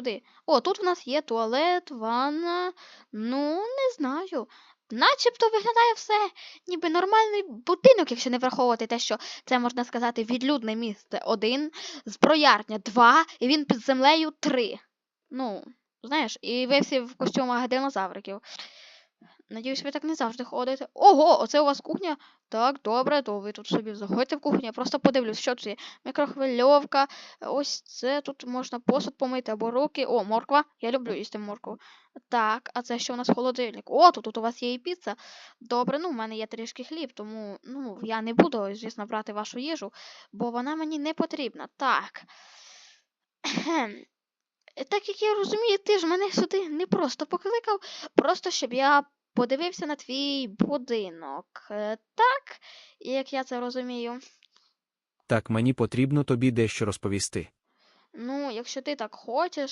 сюди. О, тут в нас є туалет, ванна. Ну, не знаю. Начебто виглядає все ніби нормальний будинок, якщо не враховувати те, що це можна сказати відлюдне місце один, зброярня два, і він під землею три. Ну, знаєш, і ви всі в костюмах динозавриків. Надіюсь, ви так не завжди ходите. Ого, оце у вас кухня? Так, добре, то ви тут собі заходьте в кухню, я просто подивлюсь, що це є. Мікрохвильовка, ось це тут можна посуд помити або руки. О, морква. Я люблю їсти моркву. Так, а це що у нас холодильник? О, тут, тут у вас є і піца. Добре, ну в мене є трішки хліб, тому ну, я не буду, звісно, брати вашу їжу, бо вона мені не потрібна. Так. Так як я розумію, ти ж мене сюди не просто покликав, просто щоб я подивився на твій будинок. Е, Так, як я це розумію. Так, мені потрібно тобі дещо розповісти. Ну, якщо ти так хочеш.